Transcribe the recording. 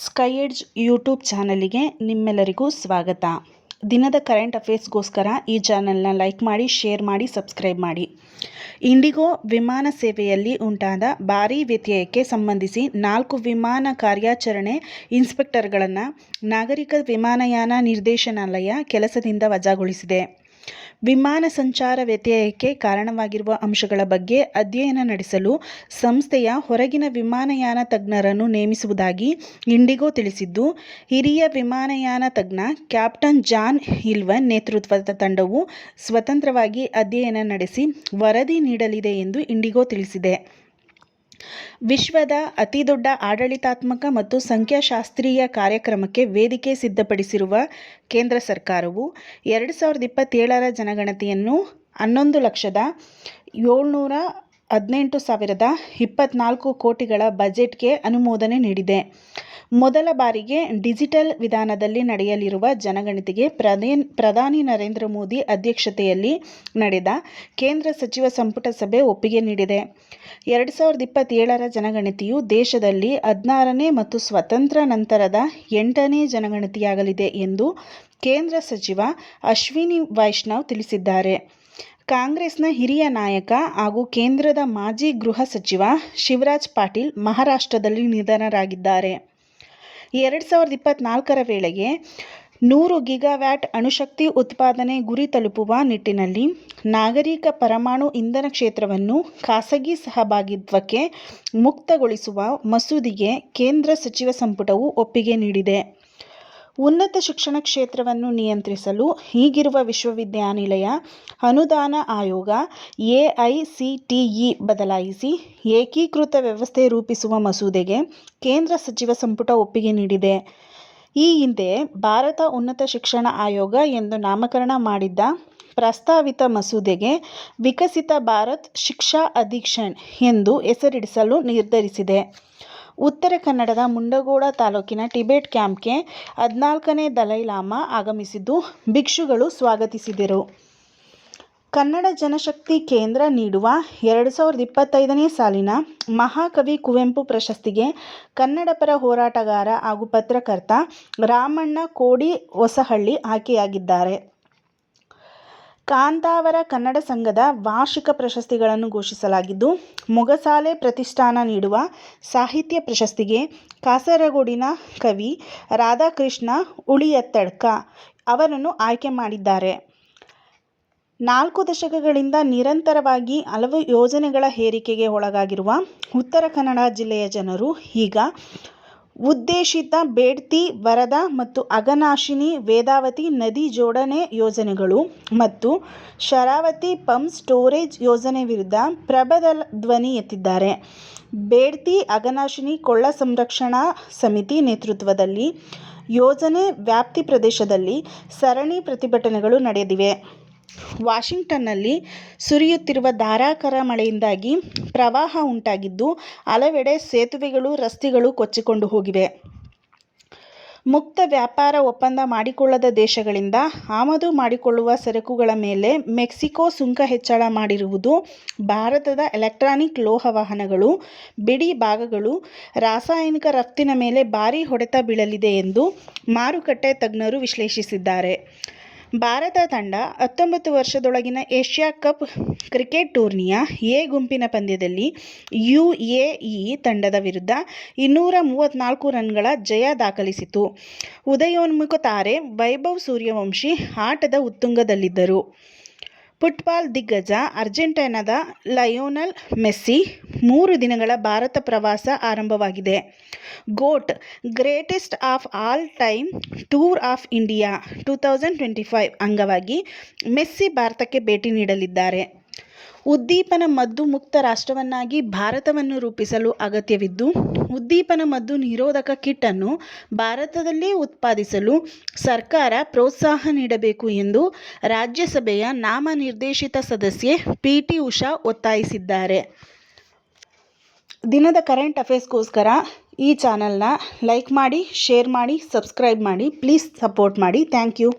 Sky edge YouTube ಚಾನಲಿಗೆ ನಿಮ್ಮೆಲ್ಲರಿಗೂ ಸ್ವಾಗತ. ದಿನದ ಕರೆಂಟ್ ಅಫೇರ್ಸ್ಗೋಸ್ಕರ ಈ ಚಾನಲ್ನ ಲೈಕ್ ಮಾಡಿ, ಶೇರ್ ಮಾಡಿ, ಸಬ್ಸ್ಕ್ರೈಬ್ ಮಾಡಿ. ಇಂಡಿಗೋ ವಿಮಾನ ಸೇವೆಯಲ್ಲಿ ಉಂಟಾದ ಭಾರೀ ವ್ಯತ್ಯಯಕ್ಕೆ ಸಂಬಂಧಿಸಿ ನಾಲ್ಕು ವಿಮಾನ ಕಾರ್ಯಾಚರಣೆ ಇನ್ಸ್ಪೆಕ್ಟರ್ಗಳನ್ನು ನಾಗರಿಕ ವಿಮಾನಯಾನ ನಿರ್ದೇಶನಾಲಯ ಕೆಲಸದಿಂದ ವಜಾಗೊಳಿಸಿದೆ. ವಿಮಾನ ಸಂಚಾರ ವ್ಯತ್ಯಯಕ್ಕೆ ಕಾರಣವಾಗಿರುವ ಅಂಶಗಳ ಬಗ್ಗೆ ಅಧ್ಯಯನ ನಡೆಸಲು ಸಂಸ್ಥೆಯ ಹೊರಗಿನ ವಿಮಾನಯಾನ ತಜ್ಞರನ್ನು ನೇಮಿಸುವುದಾಗಿ ಇಂಡಿಗೋ ತಿಳಿಸಿದ್ದು, ಹಿರಿಯ ವಿಮಾನಯಾನ ತಜ್ಞ ಕ್ಯಾಪ್ಟನ್ ಜಾನ್ ಹಿಲ್ವನ್ ನೇತೃತ್ವದ ತಂಡವು ಸ್ವತಂತ್ರವಾಗಿ ಅಧ್ಯಯನ ನಡೆಸಿ ವರದಿ ನೀಡಲಿದೆ ಎಂದು ಇಂಡಿಗೋ ತಿಳಿಸಿದೆ. ವಿಶ್ವದ ಅತಿದೊಡ್ಡ ಆಡಳಿತಾತ್ಮಕ ಮತ್ತು ಸಂಖ್ಯಾಶಾಸ್ತ್ರೀಯ ಕಾರ್ಯಕ್ರಮಕ್ಕೆ ವೇದಿಕೆ ಸಿದ್ಧಪಡಿಸಿರುವ ಕೇಂದ್ರ ಸರ್ಕಾರವು ಎರಡು ಸಾವಿರದ ಇಪ್ಪತ್ತೇಳರ ಜನಗಣತಿಯನ್ನು ಹನ್ನೊಂದು ಲಕ್ಷದ ಏಳ್ನೂರ ಹದಿನೆಂಟು ಸಾವಿರದ ಇಪ್ಪತ್ತ್ನಾಲ್ಕು ಕೋಟಿಗಳ ಬಜೆಟ್ಗೆ ಅನುಮೋದನೆ ನೀಡಿದೆ. ಮೊದಲ ಬಾರಿಗೆ ಡಿಜಿಟಲ್ ವಿಧಾನದಲ್ಲಿ ನಡೆಯಲಿರುವ ಜನಗಣತಿಗೆ ಪ್ರದೇನ್ ಪ್ರಧಾನಿ ನರೇಂದ್ರ ಮೋದಿ ಅಧ್ಯಕ್ಷತೆಯಲ್ಲಿ ನಡೆದ ಕೇಂದ್ರ ಸಚಿವ ಸಂಪುಟ ಸಭೆ ಒಪ್ಪಿಗೆ ನೀಡಿದೆ. ಎರಡು ಸಾವಿರದ ಇಪ್ಪತ್ತೇಳರ ಜನಗಣತಿಯು ದೇಶದಲ್ಲಿ ಹದಿನಾರನೇ ಮತ್ತು ಸ್ವತಂತ್ರ ನಂತರದ ಎಂಟನೇ ಜನಗಣತಿಯಾಗಲಿದೆ ಎಂದು ಕೇಂದ್ರ ಸಚಿವ ಅಶ್ವಿನಿ ವೈಷ್ಣವ್ ತಿಳಿಸಿದ್ದಾರೆ. ಕಾಂಗ್ರೆಸ್ನ ಹಿರಿಯ ನಾಯಕ ಹಾಗೂ ಕೇಂದ್ರದ ಮಾಜಿ ಗೃಹ ಸಚಿವ ಶಿವರಾಜ್ ಪಾಟೀಲ್ ಮಹಾರಾಷ್ಟ್ರದಲ್ಲಿ ನಿಧನರಾಗಿದ್ದಾರೆ. ಎರಡು ಸಾವಿರದ ಇಪ್ಪತ್ತ್ನಾಲ್ಕರ ವೇಳೆಗೆ ನೂರು ಗಿಗಾವ್ಯಾಟ್ ಅಣುಶಕ್ತಿ ಉತ್ಪಾದನೆ ಗುರಿ ತಲುಪುವ ನಿಟ್ಟಿನಲ್ಲಿ ನಾಗರಿಕ ಪರಮಾಣು ಇಂಧನ ಕ್ಷೇತ್ರವನ್ನು ಖಾಸಗಿ ಸಹಭಾಗಿತ್ವಕ್ಕೆ ಮುಕ್ತಗೊಳಿಸುವ ಮಸೂದಿಗೆ ಕೇಂದ್ರ ಸಚಿವ ಸಂಪುಟವು ಒಪ್ಪಿಗೆ ನೀಡಿದೆ. ಉನ್ನತ ಶಿಕ್ಷಣ ಕ್ಷೇತ್ರವನ್ನು ನಿಯಂತ್ರಿಸಲು ಈಗಿರುವ ವಿಶ್ವವಿದ್ಯಾನಿಲಯ ಅನುದಾನ ಆಯೋಗ A I C T E ಬದಲಾಯಿಸಿ ಏಕೀಕೃತ ವ್ಯವಸ್ಥೆ ರೂಪಿಸುವ ಮಸೂದೆಗೆ ಕೇಂದ್ರ ಸಚಿವ ಸಂಪುಟ ಒಪ್ಪಿಗೆ ನೀಡಿದೆ. ಈ ಹಿಂದೆ ಭಾರತ ಉನ್ನತ ಶಿಕ್ಷಣ ಆಯೋಗ ಎಂದು ನಾಮಕರಣ ಮಾಡಿದ್ದ ಪ್ರಸ್ತಾವಿತ ಮಸೂದೆಗೆ ವಿಕಸಿತ ಭಾರತ್ ಶಿಕ್ಷಾ ಅಧೀಕ್ಷಣ್ ಎಂದು ಹೆಸರಿಡಿಸಲು ನಿರ್ಧರಿಸಿದೆ. ಉತ್ತರ ಕನ್ನಡದ ಮುಂಡಗೋಡ ತಾಲೂಕಿನ ಟಿಬೆಟ್ ಕ್ಯಾಂಪ್ಗೆ ಹದಿನಾಲ್ಕನೇ ದಲೈ ಲಾಮಾ ಆಗಮಿಸಿದ್ದು ಭಿಕ್ಷುಗಳು ಸ್ವಾಗತಿಸಿದರು. ಕನ್ನಡ ಜನಶಕ್ತಿ ಕೇಂದ್ರ ನೀಡುವ ಎರಡು ಸಾವಿರದ ಇಪ್ಪತ್ತೈದನೇ ಸಾಲಿನ ಮಹಾಕವಿ ಕುವೆಂಪು ಪ್ರಶಸ್ತಿಗೆ ಕನ್ನಡಪರ ಹೋರಾಟಗಾರ ಹಾಗೂ ಪತ್ರಕರ್ತ ರಾಮಣ್ಣ ಕೋಡಿ ಹೊಸಹಳ್ಳಿ ಆಯ್ಕೆಯಾಗಿದ್ದಾರೆ. ಕಾಂತಾವರ ಕನ್ನಡ ಸಂಘದ ವಾರ್ಷಿಕ ಪ್ರಶಸ್ತಿಗಳನ್ನು ಘೋಷಿಸಲಾಗಿದ್ದು, ಮೊಗಸಾಲೆ ಪ್ರತಿಷ್ಠಾನ ನೀಡುವ ಸಾಹಿತ್ಯ ಪ್ರಶಸ್ತಿಗೆ ಕಾಸರಗೋಡಿನ ಕವಿ ರಾಧಾಕೃಷ್ಣ ಉಳಿಯತ್ತಡ್ಕ ಅವರನ್ನು ಆಯ್ಕೆ ಮಾಡಿದ್ದಾರೆ. ನಾಲ್ಕು ದಶಕಗಳಿಂದ ನಿರಂತರವಾಗಿ ಹಲವು ಯೋಜನೆಗಳ ಹೇರಿಕೆಗೆ ಒಳಗಾಗಿರುವ ಉತ್ತರ ಕನ್ನಡ ಜಿಲ್ಲೆಯ ಜನರು ಈಗ ಉದ್ದೇಶಿತ ಬೇಡ್ತಿ, ವರದಾ ಮತ್ತು ಅಘನಾಶಿನಿ ವೇದಾವತಿ ನದಿ ಜೋಡಣೆ ಯೋಜನೆಗಳು ಮತ್ತು ಶರಾವತಿ ಪಂಪ್ ಸ್ಟೋರೇಜ್ ಯೋಜನೆ ವಿರುದ್ಧ ಪ್ರಬಲ ಧ್ವನಿ ಎತ್ತಿದ್ದಾರೆ. ಬೇಡ್ತಿ, ಅಘನಾಶಿನಿ ಕೊಳ್ಳ ಸಂರಕ್ಷಣಾ ಸಮಿತಿ ನೇತೃತ್ವದಲ್ಲಿ ಯೋಜನೆ ವ್ಯಾಪ್ತಿ ಪ್ರದೇಶದಲ್ಲಿ ಸರಣಿ ಪ್ರತಿಭಟನೆಗಳು ನಡೆದಿವೆ. ವಾಷಿಂಗ್ಟನ್ನಲ್ಲಿ ಸುರಿಯುತ್ತಿರುವ ಧಾರಾಕಾರ ಮಳೆಯಿಂದಾಗಿ ಪ್ರವಾಹ ಉಂಟಾಗಿದ್ದು, ಹಲವೆಡೆ ಸೇತುವೆಗಳು, ರಸ್ತೆಗಳು ಕೊಚ್ಚಿಕೊಂಡು ಹೋಗಿವೆ. ಮುಕ್ತ ವ್ಯಾಪಾರ ಒಪ್ಪಂದ ಮಾಡಿಕೊಳ್ಳದ ದೇಶಗಳಿಂದ ಆಮದು ಮಾಡಿಕೊಳ್ಳುವ ಸರಕುಗಳ ಮೇಲೆ ಮೆಕ್ಸಿಕೋ ಸುಂಕ ಹೆಚ್ಚಳ ಮಾಡಿರುವುದು, ಭಾರತದ ಎಲೆಕ್ಟ್ರಾನಿಕ್ ಲೋಹ ವಾಹನಗಳು, ಬಿಡಿ ಭಾಗಗಳು, ರಾಸಾಯನಿಕ ರಫ್ತಿನ ಮೇಲೆ ಭಾರೀ ಹೊಡೆತ ಬೀಳಲಿದೆ ಎಂದು ಮಾರುಕಟ್ಟೆ ತಜ್ಞರು ವಿಶ್ಲೇಷಿಸಿದ್ದಾರೆ. ಭಾರತ ತಂಡ ಹತ್ತೊಂಬತ್ತು ವರ್ಷದೊಳಗಿನ ಏಷ್ಯಾ ಕಪ್ ಕ್ರಿಕೆಟ್ ಟೂರ್ನಿಯ ಎ ಗುಂಪಿನ ಪಂದ್ಯದಲ್ಲಿ ಯು ಎ ಇ ತಂಡದ ವಿರುದ್ಧ ಇನ್ನೂರ ಮೂವತ್ತ್ನಾಲ್ಕು ರನ್ಗಳ ಜಯ ದಾಖಲಿಸಿತು. ಉದಯೋನ್ಮುಖ ತಾರೆ ವೈಭವ್ ಸೂರ್ಯವಂಶಿ ಆಟದ ಉತ್ತುಂಗದಲ್ಲಿದ್ದರು. ಫುಟ್ಬಾಲ್ ದಿಗ್ಗಜ ಅರ್ಜೆಂಟೈನಾದ ಲಯೋನಲ್ ಮೆಸ್ಸಿ ಮೂರು ದಿನಗಳ ಭಾರತ ಪ್ರವಾಸ ಆರಂಭವಾಗಿದೆ. GOAT greatest of all time tour of India two thousand twenty five ಅಂಗವಾಗಿ ಮೆಸ್ಸಿ ಭಾರತಕ್ಕೆ ಭೇಟಿ ನೀಡಲಿದ್ದಾರೆ. ಉದ್ದೀಪನ ಮದ್ದು ಮುಕ್ತ ರಾಷ್ಟ್ರವನ್ನಾಗಿ ಭಾರತವನ್ನು ರೂಪಿಸಲು ಅಗತ್ಯವಿದ್ದು, ಉದ್ದೀಪನ ಮದ್ದು ನಿರೋಧಕ ಕಿಟ್ ಅನ್ನು ಭಾರತದಲ್ಲೇ ಉತ್ಪಾದಿಸಲು ಸರ್ಕಾರ ಪ್ರೋತ್ಸಾಹ ನೀಡಬೇಕು ಎಂದು ರಾಜ್ಯಸಭೆಯ ನಾಮನಿರ್ದೇಶಿತ ಸದಸ್ಯೆ ಪಿ ಟಿ ಉಷಾ ಒತ್ತಾಯಿಸಿದ್ದಾರೆ. ದಿನದ ಕರೆಂಟ್ ಅಫೇರ್ಸ್ಗೋಸ್ಕರ ಈ ಚಾನಲ್ನ ಲೈಕ್ ಮಾಡಿ, ಶೇರ್ ಮಾಡಿ, ಸಬ್ಸ್ಕ್ರೈಬ್ ಮಾಡಿ, ಪ್ಲೀಸ್ ಸಪೋರ್ಟ್ ಮಾಡಿ. Thank you.